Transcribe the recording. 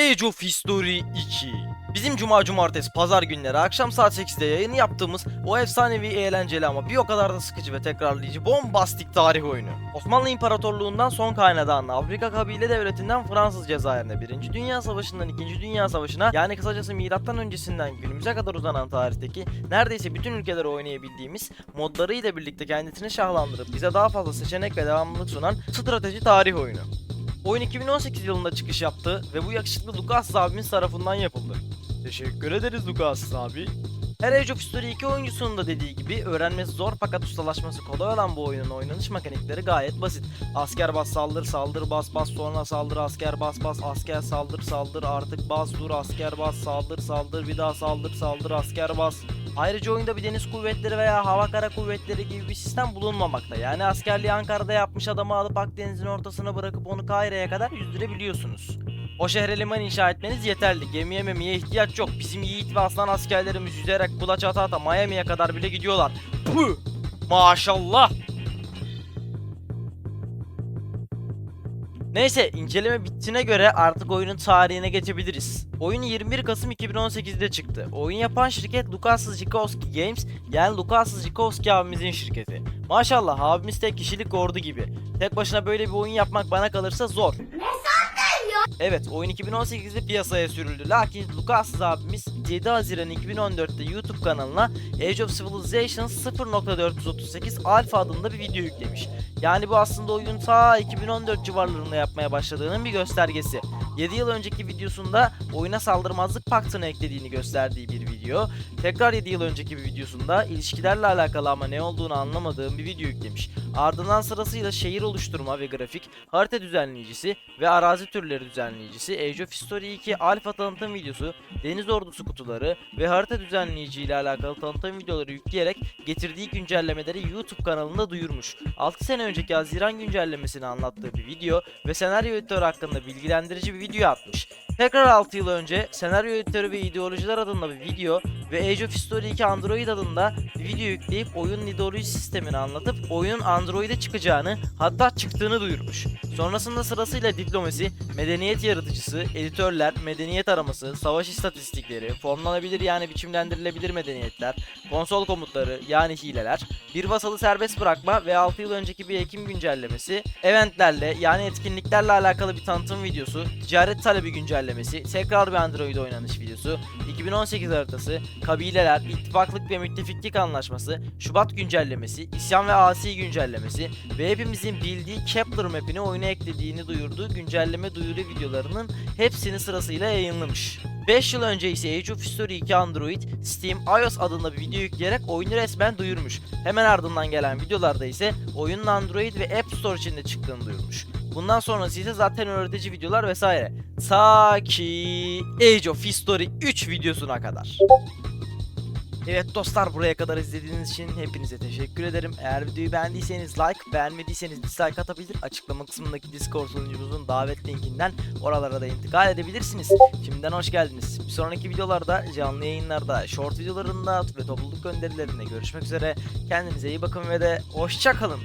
Age of History 2 Bizim cuma cumartesi pazar günleri akşam saat 8'de yayını yaptığımız o efsanevi eğlenceli ama bir o kadar da sıkıcı ve tekrarlayıcı bombastik tarih oyunu. Osmanlı İmparatorluğundan son kaynadağın Afrika kabile devletinden Fransız Cezayir'ine 1. Dünya Savaşı'ndan 2. Dünya Savaşı'na yani kısacası milattan öncesinden günümüze kadar uzanan tarihteki neredeyse bütün ülkeleri oynayabildiğimiz modlarıyla birlikte kendisini şahlandırıp bize daha fazla seçenek ve devamlılık sunan strateji tarih oyunu. Oyun 2018 yılında çıkış yaptı ve bu yakışıklı Lucas abimiz tarafından yapıldı. Teşekkür ederiz Lucas abi. Her Age of History 2 oyuncusunun da dediği gibi öğrenmesi zor fakat ustalaşması kolay olan bu oyunun oynanış mekanikleri gayet basit. Asker bas saldır saldır bas bas sonra saldır asker bas bas asker saldır saldır artık bas dur asker bas saldır saldır bir daha saldır saldır asker bas. Ayrıca oyunda bir deniz kuvvetleri veya hava kara kuvvetleri gibi bir sistem bulunmamakta. Yani askerliği Ankara'da yapmış adamı alıp Akdeniz'in ortasına bırakıp onu Kahire'ye kadar yüzdürebiliyorsunuz. O şehre liman inşa etmeniz yeterli. Gemiye memiye ihtiyaç yok. Bizim yiğit ve aslan askerlerimiz yüzerek kulaç ata ata Miami'ye kadar bile gidiyorlar. Puh! Maşallah! Neyse inceleme bittiğine göre artık oyunun tarihine geçebiliriz. Oyun 21 Kasım 2018'de çıktı. Oyun yapan şirket Lukas Zikowski Games yani Lukas Zikowski abimizin şirketi. Maşallah abimiz tek kişilik ordu gibi. Tek başına böyle bir oyun yapmak bana kalırsa zor. Evet oyun 2018'de piyasaya sürüldü lakin Lucas abimiz 7 Haziran 2014'te YouTube kanalına Age of Civilization 0.438 Alpha adında bir video yüklemiş. Yani bu aslında oyun ta 2014 civarlarında yapmaya başladığının bir göstergesi. 7 yıl önceki videosunda oyuna saldırmazlık paktını eklediğini gösterdiği bir video. Tekrar 7 yıl önceki bir videosunda ilişkilerle alakalı ama ne olduğunu anlamadığım bir video yüklemiş. Ardından sırasıyla şehir oluşturma ve grafik, harita düzenleyicisi ve arazi türleri düzenleyicisi, Age of History 2 alfa tanıtım videosu, deniz ordusu kutuları ve harita düzenleyici ile alakalı tanıtım videoları yükleyerek getirdiği güncellemeleri YouTube kanalında duyurmuş. 6 sene önceki Haziran güncellemesini anlattığı bir video ve senaryo editörü hakkında bilgilendirici bir video atmış. Tekrar 6 yıl önce senaryo editörü ve ideolojiler adında bir video ve Age of History 2 Android adında bir video yükleyip oyunun ideoloji sistemini anlatıp oyunun Android'e çıkacağını hatta çıktığını duyurmuş. Sonrasında sırasıyla diplomasi, medeniyet yaratıcısı, editörler, medeniyet araması, savaş istatistikleri, formlanabilir yani biçimlendirilebilir medeniyetler, konsol komutları yani hileler, bir vasalı serbest bırakma ve 6 yıl önceki bir Ekim güncellemesi, eventlerle yani etkinliklerle alakalı bir tanıtım videosu, ticaret talebi güncellemesi, tekrar bir Android oynanış videosu, 2018 haritası, kabileler, ittifaklık ve müttefiklik anlaşması, Şubat güncellemesi, isyan ve asi güncellemesi ve hepimizin bildiği Kepler map'ini oyuna eklediğini duyurduğu güncelleme duyuru videolarının hepsini sırasıyla yayınlamış. 5 yıl önce ise Age of History 2 Android, Steam, iOS adında bir video yükleyerek oyunu resmen duyurmuş. Hemen ardından gelen videolarda ise oyunun Android ve App Store içinde çıktığını duyurmuş. Bundan sonrası ise zaten öğretici videolar vesaire. Ta ki Age of History 3 videosuna kadar. Evet dostlar buraya kadar izlediğiniz için hepinize teşekkür ederim. Eğer videoyu beğendiyseniz like, beğenmediyseniz dislike atabilir. Açıklama kısmındaki Discord sunucumuzun davet linkinden oralara da intikal edebilirsiniz. Şimdiden hoş geldiniz. Bir sonraki videolarda, canlı yayınlarda, short videolarında ve topluluk gönderilerinde görüşmek üzere. Kendinize iyi bakın ve de hoşça kalın.